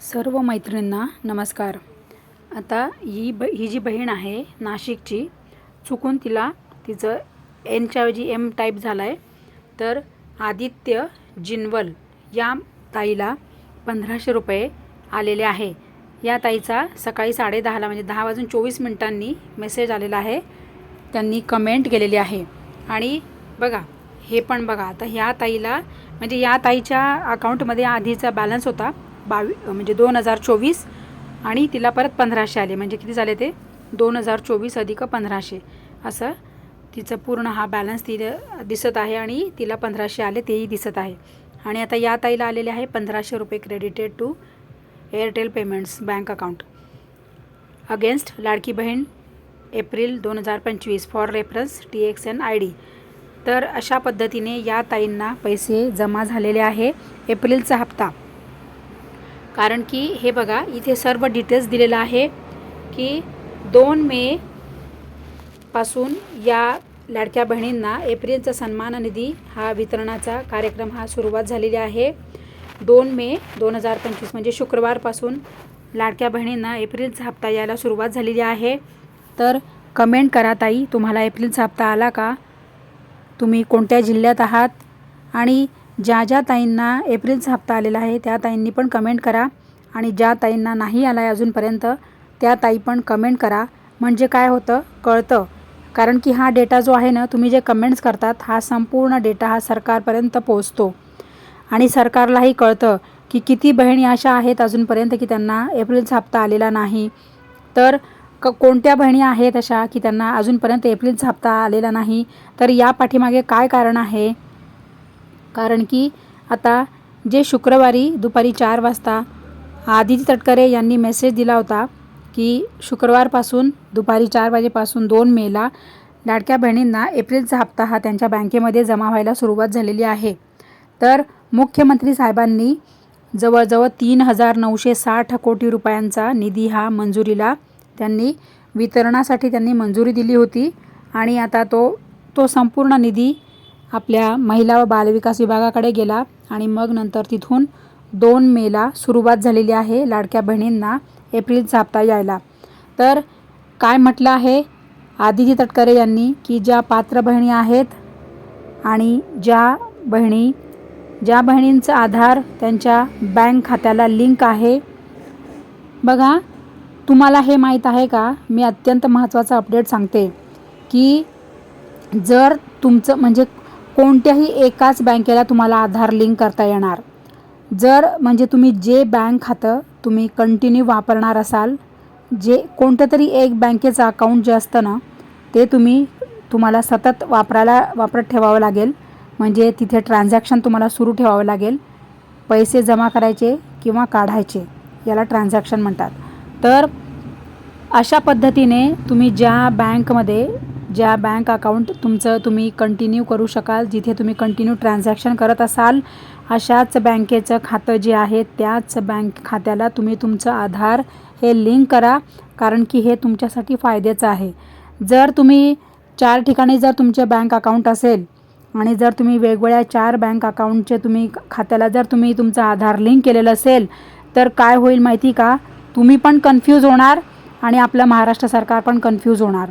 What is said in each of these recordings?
सर्व मैत्रिणींना नमस्कार. आता ही ब ही जी बहीण आहे नाशिकची चुकून तिला तिचं एनच्याऐवजी एम टाईप झाला आहे तर आदित्य जिनवल या ताईला पंधराशे रुपये आलेले आहे. या ताईचा सकाळी साडेदहाला म्हणजे दहा वाजून चोवीस मिनिटांनी मेसेज आलेला आहे. त्यांनी कमेंट केलेली आहे. आणि बघा हे पण बघा आता ह्या ताईला म्हणजे या ताईच्या अकाउंटमध्ये आधीचा बॅलन्स होता. बावी म्हणजे दोन हजार चोवीस आणि तिला परत पंधराशे आले. म्हणजे किती झाले ते? दोन हजार चोवीस अधिक पंधराशे. असं तिचं पूर्ण हा बॅलन्स तिला दिसत आहे आणि तिला पंधराशे आले तेही दिसत आहे. आणि आता या ताईला आलेले आहे पंधराशे रुपये credited to Airtel payments bank account against Ladki Bahin April दोन हजार पंचवीस for reference T X N I D तर अशा पद्धतीने या ताईंना पैसे जमा झालेले आहे. एप्रिलचा हप्ता कारण की हे बघा इथे सर्व डिटेल्स दिलेलं आहे की दोन मे पासून या लाडक्या बहिणींना एप्रिलचा सन्मान निधी हा वितरणाचा कार्यक्रम हा सुरुवात झालेली आहे. दोन मे दोन हजार पंचवीस म्हणजे शुक्रवारपासून लाडक्या बहिणींना एप्रिलचा हप्ता यायला सुरुवात झालेली आहे. तर कमेंट करा ताई तुम्हाला एप्रिलचा हप्ता आला का? तुम्ही कोणत्या जिल्ह्यात आहात? आणि ज्या ज्या ताईंना एप्रिलचा हप्ता आलेला आहे त्या ताईंनी पण कमेंट करा. आणि ज्या ताईंना नाही आला आहे अजूनपर्यंत त्या ताई पण कमेंट करा. म्हणजे काय होतं? कळतं. कारण की हा डेटा जो आहे ना तुम्ही जे कमेंट्स करतात हा संपूर्ण डेटा हा सरकारपर्यंत पोचतो आणि सरकारलाही कळतं की किती बहिणी अशा आहेत अजूनपर्यंत की त्यांना एप्रिलचा हप्ता आलेला नाही. तर क कोणत्या बहिणी आहेत अशा की त्यांना अजूनपर्यंत एप्रिलचा हप्ता आलेला नाही? तर या पाठीमागे काय कारण आहे? कारण की आता जे शुक्रवारी दुपारी चार वाजता आदिती तटकरे यांनी मेसेज दिला होता की शुक्रवारपासून दुपारी चार वाजेपासून दोन मेला लाडक्या बहिणींना एप्रिलचा हप्ता हा त्यांच्या बँकेमध्ये जमा व्हायला सुरुवात झालेली आहे. तर मुख्यमंत्री साहेबांनी जवळजवळ तीन हजार नऊशे साठ कोटी रुपयांचा निधी हा मंजुरीला त्यांनी वितरणासाठी त्यांनी मंजुरी दिली होती आणि आता तो तो संपूर्ण निधी आपल्या महिला व बालविकास विभागाकडे गेला आणि मग नंतर तिथून दोन मेला सुरुवात झालेली आहे लाडक्या बहिणींना एप्रिलचा हप्ता यायला. तर काय म्हटलं आहे? आदिती तटकरे यांनी की ज्या पात्र बहिणी आहेत आणि ज्या बहिणी ज्या बहिणींचा आधार त्यांच्या बँक खात्याला लिंक आहे. बघा तुम्हाला हे माहीत आहे का? मी अत्यंत महत्त्वाचा अपडेट सांगते की जर तुमचं म्हणजे कोणत्याही एकाच बँकेला तुम्हाला आधार लिंक करता येणार. जर म्हणजे तुम्ही जे बँक खातं तुम्ही कंटिन्यू वापरणार असाल जे कोणतं तरी एक बँकेचं अकाउंट जे असतं ना ते तुम्ही तुम्हाला सतत वापरायला वापरत ठेवावं लागेल. म्हणजे तिथे ट्रान्झॅक्शन तुम्हाला सुरू ठेवावं लागेल. पैसे जमा करायचे किंवा काढायचे याला ट्रान्झॅक्शन म्हणतात. तर अशा पद्धतीने तुम्ही ज्या बँकमध्ये ज्या बँक अकाउंट तुमचं तुम्ही कंटिन्यू करू शकाल जिथे तुम्ही कंटिन्यू ट्रान्झॅक्शन करत असाल अशाच बँकेचं खातं जे आहे त्याच बँक खात्याला तुम्ही तुमचं आधार हे लिंक करा कारण की हे तुमच्यासाठी फायद्याचं आहे. जर तुम्ही चार ठिकाणी जर तुमचे बँक अकाउंट असेल आणि जर तुम्ही वेगवेगळ्या चार बँक अकाउंटचे तुम्ही खात्याला जर तुम्ही तुमचं आधार लिंक केलेलं असेल तर काय होईल माहिती का? तुम्ही पण कन्फ्यूज होणार आणि आपलं महाराष्ट्र सरकार पण कन्फ्यूज होणार.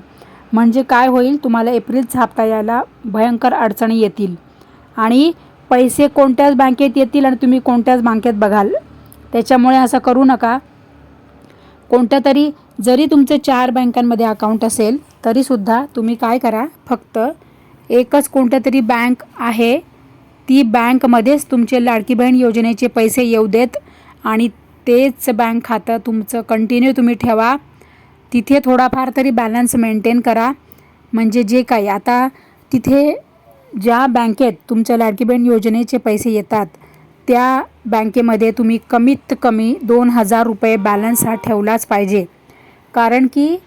म्हणजे काय होईल? तुम्हाला एप्रिल हप्ता यायला भयंकर अडचणी येतील. आणि पैसे कोणत्याच बँकेत येतील आणि तुम्ही कोणत्याच बँकेत बघाल. त्याच्यामुळे असं करू नका. कोणत्या तरी जरी तुमचं चार बँकांमध्ये अकाउंट असेल तरीसुद्धा तुम्ही काय करा? फक्त एकच कोणत्या तरी बँक आहे ती बँकमध्येच तुमचे लाडकी बहीण योजनेचे पैसे येऊ देत आणि तेच बँक खातं तुमचं कंटिन्यू तुम्ही ठेवा. तिथे थोडाफार तरी बॅलन्स मेंटेन करा. म्हणजे जे काही आता तिथे ज्या बँकेत तुमच्या लाडकी बहीण योजनेचे पैसे येतात त्या बँकेमध्ये तुम्ही कमीत कमी दोन हजार रुपये बॅलन्स हा ठेवलाच पाहिजे. कारण की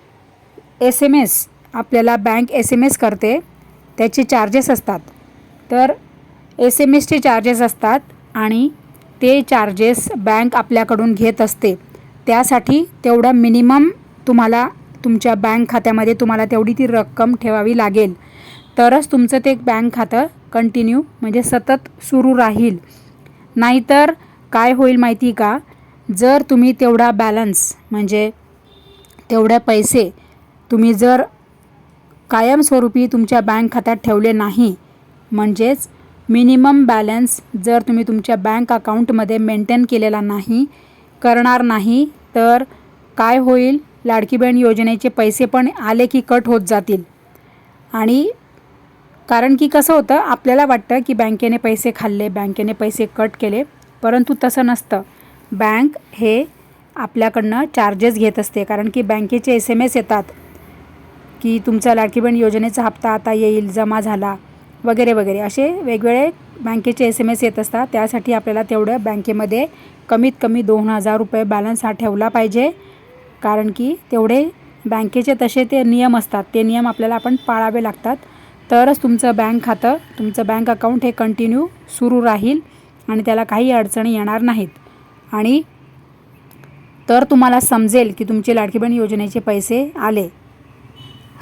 एस एम एस आपल्याला बँक एस एम एस करते त्याचे चार्जेस असतात. तर एस एम एसचे चार्जेस असतात आणि ते चार्जेस बँक आपल्याकडून घेत असते. त्यासाठी तेवढं मिनिमम तुम्हाला तुमच्या बँक खात्यामध्ये तुम्हाला तेवढी ती रक्कम ठेवावी लागेल. तरच तुमचं ते बँक खातं कंटिन्यू म्हणजे सतत सुरू राहील. नाहीतर काय होईल माहिती का? जर तुम्ही तेवढा बॅलन्स म्हणजे तेवढे पैसे तुम्ही जर कायमस्वरूपी तुमच्या बँक खात्यात ठेवले नाही म्हणजेच मिनिमम बॅलन्स जर तुम्ही तुमच्या बँक अकाउंटमध्ये मेंटेन केलेला नाही करणार नाही तर काय होईल? लाडकी बहीण योजनेचे पैसे पण आले की कट होत जातील. आणि कारण की कसं होतं आपल्याला वाटतं की बँकेने पैसे खाल्ले बँकेने पैसे कट केले परंतु तसं नसतं. बँक हे आपल्याकडनं चार्जेस घेत असते कारण की बँकेचे एस एम एस येतात की तुमचा लाडकी बहीण योजनेचा हप्ता आता येईल जमा झाला वगैरे वगैरे. असे वेगवेगळे बँकेचे एस एम एस येत असतात. त्यासाठी आपल्याला तेवढं बँकेमध्ये कमीत कमी दोन हजार रुपये बॅलन्स हा ठेवला पाहिजे. कारण की तेवढे बँकेचे तसे ते नियम असतात. ते नियम आपल्याला आपण पाळावे लागतात. तरच तुमचं बँक खातं तुमचं बँक अकाउंट हे कंटिन्यू सुरू राहील आणि त्याला काही अडचणी येणार नाहीत. आणि तर तुम्हाला समजेल की तुमचे लाडकी बहीण योजनेचे पैसे आले.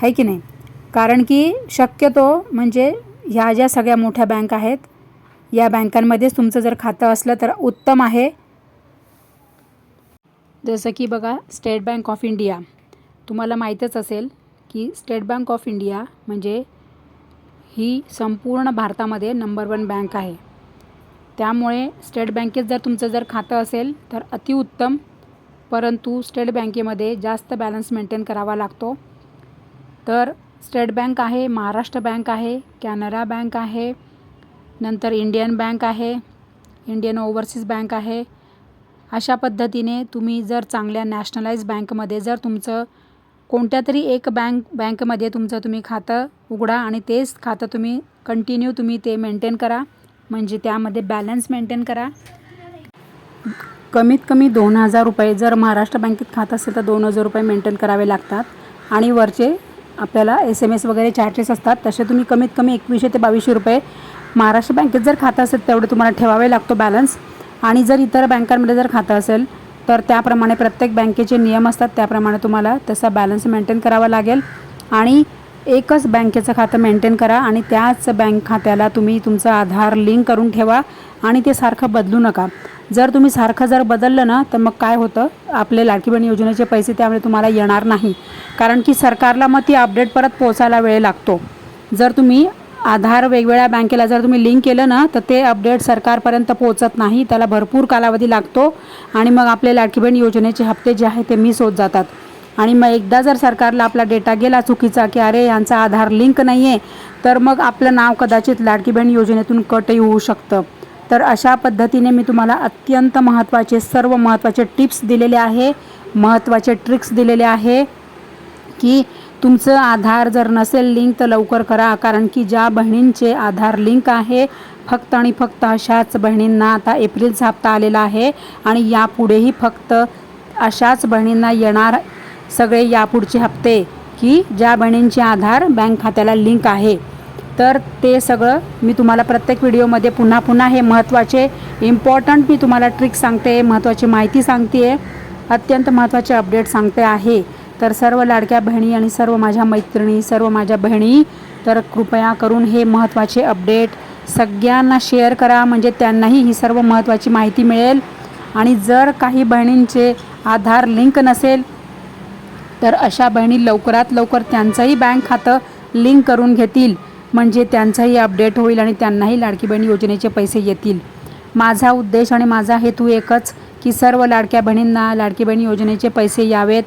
आहे की नाही? कारण की शक्यतो म्हणजे ह्या ज्या सगळ्या मोठ्या बँक आहेत या बँकांमध्येच तुमचं जर खातं असलं तर उत्तम आहे. जसं की बघा स्टेट बँक ऑफ इंडिया तुम्हाला माहीतच असेल की स्टेट बँक ऑफ इंडिया म्हणजे ही संपूर्ण भारतामध्ये नंबर वन बँक आहे. त्यामुळे स्टेट बँकेत जर तुमचं जर खातं असेल तर अतिउत्तम परंतु स्टेट बँकेमध्ये जास्त बॅलन्स मेंटेन करावा लागतो. तर स्टेट बँक आहे महाराष्ट्र बँक आहे कॅनरा बँक आहे नंतर इंडियन बँक आहे इंडियन ओव्हरसीज बँक आहे अशा पद्धतीने तुम्ही जर चांगल्या नॅशनलाइज बँकमध्ये जर तुमचं कोणत्या तरी एक बँक बँकमध्ये तुमचं तुम्ही खातं उघडा आणि तेच खातं तुम्ही कंटिन्यू तुम्ही ते मेंटेन करा. म्हणजे त्यामध्ये बॅलन्स मेंटेन करा. कमीत कमी दोन हजार रुपये जर महाराष्ट्र बँकेत खातं असेल तर दोन हजार रुपये मेंटेन करावे लागतात. आणि वरचे आपल्याला एस एम एस वगैरे चार्जेस असतात. तसे तुम्ही कमीत कमी एकवीसशे ते बावीसशे रुपये महाराष्ट्र बँकेत जर खातं असेल तेवढे तुम्हाला ठेवावे लागतो बॅलन्स आणि जर इतर बँकांमध्ये जर खातं असेल तर त्याप्रमाणे प्रत्येक बँकेचे नियम असतात त्याप्रमाणे तुम्हाला तसा बॅलन्स मेंटेन करावा लागेल. आणि एकच बँकेचं खातं मेंटेन करा आणि त्याच बँक खात्याला तुम्ही तुमचं आधार लिंक करून ठेवा आणि ते सारखं बदलू नका. जर तुम्ही सारखं जर बदललं ना तर मग काय होतं? आपले लाडकी बहीण योजनेचे पैसे त्यामुळे तुम्हाला येणार नाही. कारण की सरकारला मग ती अपडेट परत पोचायला वेळ लागतो. जर तुम्ही आधार वेगवेगळ्या बँकेला जर तुम्ही लिंक केलं ना तर ते अपडेट सरकारपर्यंत पोचत नाही. त्याला भरपूर कालावधी लागतो आणि मग आपले लाडकी बहीण योजनेचे हप्ते जे आहे ते मिस होत जातात. आणि मग एकदा जर सरकारला आपला डेटा गेला चुकीचा की अरे यांचा आधार लिंक नाही आहे तर मग आपलं नाव कदाचित लाडकी बहीण योजनेतून कटही होऊ शकतं. तर अशा पद्धतीने मी तुम्हाला अत्यंत महत्त्वाचे सर्व महत्त्वाचे टिप्स दिलेले आहे. महत्त्वाचे ट्रिक्स दिलेले आहे की तुमचं आधार जर नसेल लिंक तर लवकर करा कारण की ज्या बहिणींचे आधार लिंक आहे फक्त आणि फक्त अशाच बहिणींना आता एप्रिलचा हप्ता आलेला आहे आणि यापुढेही फक्त अशाच बहिणींना येणार सगळे यापुढचे हप्ते की ज्या बहिणींचे आधार बँक खात्याला लिंक आहे. तर ते सगळं मी तुम्हाला प्रत्येक व्हिडिओमध्ये पुन्हा पुन्हा हे महत्त्वाचे इम्पॉर्टंट मी तुम्हाला ट्रिक सांगते महत्त्वाची माहिती सांगते आहे अत्यंत महत्त्वाचे अपडेट सांगते आहे. तर सर्व लाडक्या बहिणी आणि सर्व माझ्या मैत्रिणी सर्व माझ्या बहिणी तर कृपया करून हे महत्त्वाचे अपडेट सगळ्यांना शेअर करा. म्हणजे त्यांनाही ही सर्व महत्त्वाची माहिती मिळेल. आणि जर काही बहिणींचे आधार लिंक नसेल तर अशा बहिणी लवकरात लवकर त्यांचंही बँक खातं लिंक करून घेतील. म्हणजे त्यांचाही अपडेट होईल आणि त्यांनाही लाडकी बहीण योजनेचे पैसे येतील. माझा उद्देश आणि माझा हेतू एकच की सर्व लाडक्या बहिणींना लाडकी बहीण योजनेचे पैसे यावेत.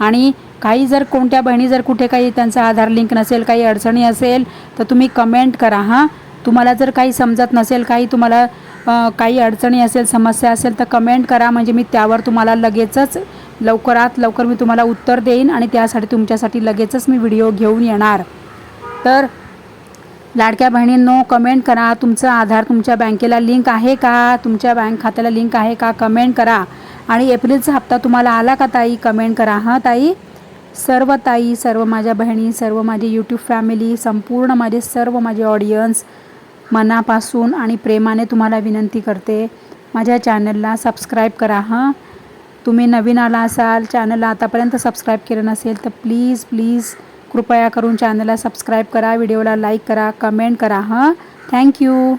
आणि काही जर कोणत्या बहिणी जर कुठे काही त्यांचा आधार लिंक नसेल काही अडचणी असेल तर तुम्ही कमेंट करा हां. तुम्हाला जर काही समजत नसेल काही तुम्हाला काही अडचणी असेल समस्या असेल तर कमेंट करा. म्हणजे मी त्यावर तुम्हाला लगेचच लवकरात लवकर मी तुम्हाला उत्तर देईन आणि त्यासाठी तुमच्यासाठी लगेचच मी व्हिडिओ घेऊन येणार. तर लाडक्या बहिणींनो कमेंट करा. तुमचं आधार तुमच्या बँकेला लिंक आहे का? तुमच्या बँक खात्याला लिंक आहे का? कमेंट करा. आणि एप्रिलचा हप्ता तुम्हाला आला का ताई? कमेंट करा. हां ताई? सर्व ताई सर्व माझ्या बहिणी सर्व माझी यूट्यूब फॅमिली संपूर्ण माझे सर्व माझे ऑडियन्स मनापासून आणि प्रेमाने तुम्हाला विनंती करते. माझ्या चॅनलला सबस्क्राईब करा. हां? तुम्ही नवीन आला असाल चॅनलला आतापर्यंत सबस्क्राईब केलं नसेल तर प्लीज प्लीज कृपया करून चॅनलला सबस्क्राईब करा व्हिडिओला लाईक करा कमेंट करा. हां? थँक्यू